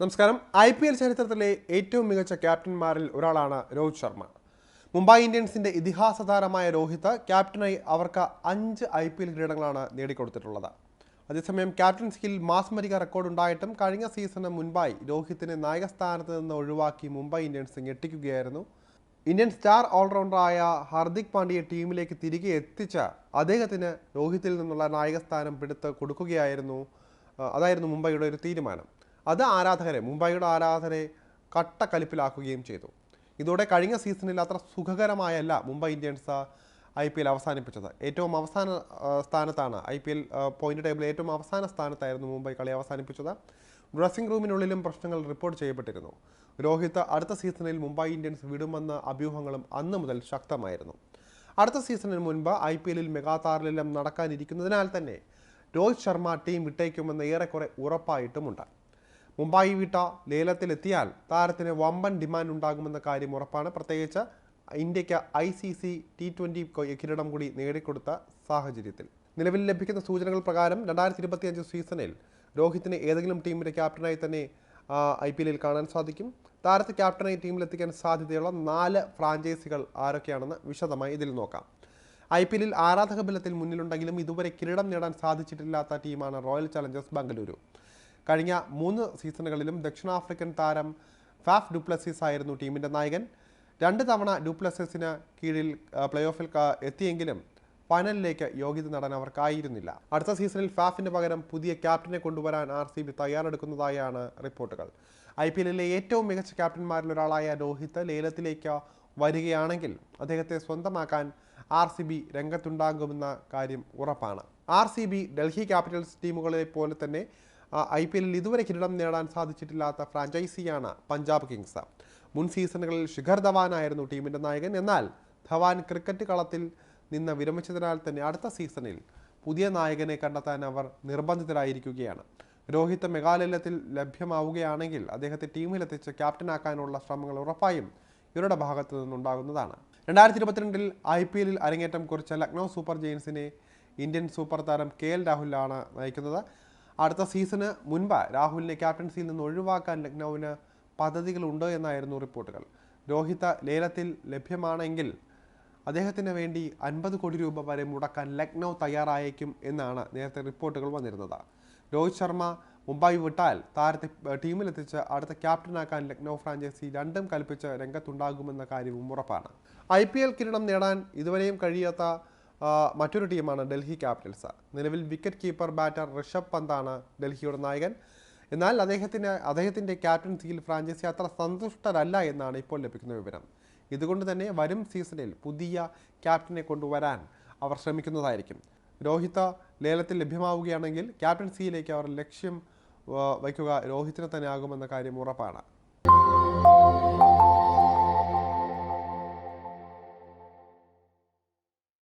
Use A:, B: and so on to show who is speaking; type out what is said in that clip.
A: നമസ്കാരം. I P L ചരിത്രത്തിലെ ഏറ്റവും മികച്ച ക്യാപ്റ്റന്മാരിൽ ഒരാളാണ് രോഹിത് ശർമ്മ. മുംബൈ ഇന്ത്യൻസിന്റെ ഇതിഹാസ താരമായ രോഹിത് ക്യാപ്റ്റനായി അവർക്ക് അഞ്ച് ഐ പി എൽ കിരീടങ്ങളാണ് നേടിക്കൊടുത്തിട്ടുള്ളത്. അതേസമയം ക്യാപ്റ്റൻസിയിൽ മാസ്മരിക റെക്കോർഡ് ഉണ്ടായിട്ടും കഴിഞ്ഞ സീസണിന് മുൻപായി രോഹിത്തിനെ നായകസ്ഥാനത്ത് നിന്ന് ഒഴിവാക്കി മുംബൈ ഇന്ത്യൻസ് ഞെട്ടിക്കുകയായിരുന്നു. ഇന്ത്യൻ സ്റ്റാർ ഓൾറൗണ്ടറായ ഹർദിക് പാണ്ഡ്യയെ ടീമിലേക്ക് തിരികെ എത്തിച്ച അദ്ദേഹത്തിന് രോഹിത്തിൽ നിന്നുള്ള നായകസ്ഥാനം പിടുത്ത് കൊടുക്കുകയായിരുന്നു അതായിരുന്നു മുംബൈയുടെ ഒരു തീരുമാനം. അത് ആരാധകരെ മുംബൈയുടെ ആരാധകരെ കട്ടക്കലിപ്പിലാക്കുകയും ചെയ്തു. ഇതോടെ കഴിഞ്ഞ സീസണിൽ അത്ര സുഖകരമായല്ല Mumbai Indians I P L അവസാനിപ്പിച്ചത്. ഏറ്റവും അവസാന സ്ഥാനത്താണ് ഐ പി എൽ പോയിന്റ് ടേബിളിൽ ഏറ്റവും അവസാന സ്ഥാനത്തായിരുന്നു മുംബൈ കളി അവസാനിപ്പിച്ചത്. ഡ്രസ്സിംഗ് റൂമിനുള്ളിലും പ്രശ്നങ്ങൾ റിപ്പോർട്ട് ചെയ്യപ്പെട്ടിരുന്നു. രോഹിത് അടുത്ത സീസണിൽ മുംബൈ ഇന്ത്യൻസ് വിടുമെന്ന അഭ്യൂഹങ്ങളും അന്ന് മുതൽ ശക്തമായിരുന്നു. അടുത്ത സീസണിന് മുൻപ് ഐ പി എല്ലിൽ മെഗാതാറിലെല്ലാം നടക്കാനിരിക്കുന്നതിനാൽ തന്നെ രോഹിത് ശർമ്മ ടീം വിട്ടേക്കുമെന്ന് ഏറെക്കുറെ ഉറപ്പായിട്ടുമുണ്ട്. മുംബൈ വിട്ട ലേലത്തിലെത്തിയാൽ താരത്തിന് വമ്പൻ ഡിമാൻഡ് ഉണ്ടാകുമെന്ന കാര്യം ഉറപ്പാണ്. പ്രത്യേകിച്ച് ഇന്ത്യയ്ക്ക് I C C T twenty കിരീടം കൂടി നേടിക്കൊടുത്ത സാഹചര്യത്തിൽ. നിലവിൽ ലഭിക്കുന്ന സൂചനകൾ പ്രകാരം രണ്ടായിരത്തി ഇരുപത്തിയഞ്ച് സീസണിൽ രോഹിത്തിന് ഏതെങ്കിലും ടീമിന്റെ ക്യാപ്റ്റനായി തന്നെ ഐ പി എല്ലിൽ കാണാൻ സാധിക്കും. താരത്തെ ക്യാപ്റ്റനായി ടീമിലെത്തിക്കാൻ സാധ്യതയുള്ള നാല് ഫ്രാഞ്ചൈസികൾ ആരൊക്കെയാണെന്ന് വിശദമായി ഇതിൽ നോക്കാം. ഐ പി എല്ലിൽ ആരാധക ബലത്തിൽ മുന്നിലുണ്ടെങ്കിലും ഇതുവരെ കിരീടം നേടാൻ സാധിച്ചിട്ടില്ലാത്ത ടീമാണ് റോയൽ ചലഞ്ചേഴ്സ് ബംഗളൂരു കഴിഞ്ഞ മൂന്ന് സീസണുകളിലും ദക്ഷിണാഫ്രിക്കൻ താരം ഫാഫ് ഡുപ്ലസിസ് ആയിരുന്നു ടീമിന്റെ നായകൻ. രണ്ട് തവണ ഡുപ്ലസിന് കീഴിൽ പ്ലേ ഓഫിൽ എത്തിയെങ്കിലും ഫൈനലിലേക്ക് യോഗ്യത നേടാൻ അവർക്കായിരുന്നില്ല. അടുത്ത സീസണിൽ ഫാഫിന് പകരം പുതിയ ക്യാപ്റ്റനെ കൊണ്ടുവരാൻ ആർ സി ബി തയ്യാറെടുക്കുന്നതായാണ് റിപ്പോർട്ടുകൾ. ഐ പി എല്ലിലെ ഏറ്റവും മികച്ച ക്യാപ്റ്റന്മാരിൽ ഒരാളായ രോഹിത് ലേലത്തിലേക്ക് വരികയാണെങ്കിൽ അദ്ദേഹത്തെ സ്വന്തമാക്കാൻ ആർ സി ബി രംഗത്തുണ്ടാകുമെന്ന കാര്യം ഉറപ്പാണ്. R C B Delhi Capitals ടീമുകളെ പോലെ തന്നെ ഐ പി എല്ലിൽ ഇതുവരെ കിരീടം നേടാൻ സാധിച്ചിട്ടില്ലാത്ത ഫ്രാഞ്ചൈസിയാണ് പഞ്ചാബ് കിങ്സ്. മുൻ സീസണുകളിൽ ശിഖർ ധവാനായിരുന്നു ടീമിന്റെ നായകൻ. എന്നാൽ ധവാൻ ക്രിക്കറ്റ് കളത്തിൽ നിന്ന് വിരമിച്ചതിനാൽ തന്നെ അടുത്ത സീസണിൽ പുതിയ നായകനെ കണ്ടെത്താൻ അവർ നിർബന്ധിതരായിരിക്കുകയാണ്. രോഹിത് മെഗാലയത്തിൽ ലഭ്യമാവുകയാണെങ്കിൽ അദ്ദേഹത്തെ ടീമിലെത്തിച്ച് ക്യാപ്റ്റനാക്കാനുള്ള ശ്രമങ്ങൾ ഉറപ്പായും ഇവരുടെ ഭാഗത്തു നിന്നുണ്ടാകുന്നതാണ്. രണ്ടായിരത്തി ഇരുപത്തിരണ്ടിൽ ഐ പി എല്ലിൽ അരങ്ങേറ്റം കുറിച്ച ലക്നൗ സൂപ്പർ ജെയിൻസിനെ ഇന്ത്യൻ സൂപ്പർ താരം കെ എൽ രാഹുലാണ് നയിക്കുന്നത്. അടുത്ത സീസണ് മുൻപ് രാഹുലിനെ ക്യാപ്റ്റൻസിയിൽ നിന്ന് ഒഴിവാക്കാൻ ലക്നൌവിന് പദ്ധതികളുണ്ടോ എന്നായിരുന്നു റിപ്പോർട്ടുകൾ. രോഹിത ലേലത്തിൽ ലഭ്യമാണെങ്കിൽ അദ്ദേഹത്തിന് വേണ്ടി അൻപത് കോടി രൂപ വരെ മുടക്കാൻ ലക്നൗ തയ്യാറായേക്കും എന്നാണ് നേരത്തെ റിപ്പോർട്ടുകൾ വന്നിരുന്നത്. രോഹിത് ശർമ്മ മുംബൈ വിട്ടാൽ താരത്തെ ടീമിലെത്തിച്ച് അടുത്ത ക്യാപ്റ്റനാക്കാൻ ലക്നൗ ഫ്രാഞ്ചൈസി രണ്ടും കൽപ്പിച്ച് രംഗത്തുണ്ടാകുമെന്ന കാര്യവും ഉറപ്പാണ്. ഐ കിരീടം നേടാൻ ഇതുവരെയും കഴിയാത്ത മറ്റൊരു ടീമാണ് ഡൽഹി ക്യാപിറ്റൽസ്. നിലവിൽ വിക്കറ്റ് കീപ്പർ ബാറ്റർ ഋഷഭ് പന്താണ് ഡൽഹിയുടെ നായകൻ. എന്നാൽ അദ്ദേഹത്തിന് അദ്ദേഹത്തിന്റെ ക്യാപ്റ്റൻസിയിൽ ഫ്രാഞ്ചൈസി അത്ര സന്തുഷ്ടരല്ല എന്നാണ് ഇപ്പോൾ ലഭിക്കുന്ന വിവരം. ഇതുകൊണ്ട് തന്നെ വരും സീസണിൽ പുതിയ ക്യാപ്റ്റനെ കൊണ്ടുവരാൻ അവർ ശ്രമിക്കുന്നതായിരിക്കും. രോഹിത് ലേലത്തിൽ ലഭ്യമാവുകയാണെങ്കിൽ ക്യാപ്റ്റൻസിയിലേക്ക് അവർ ലക്ഷ്യം വയ്ക്കുക രോഹിത്തിനെ തന്നെ ആകുമെന്ന കാര്യം ഉറപ്പാണ്.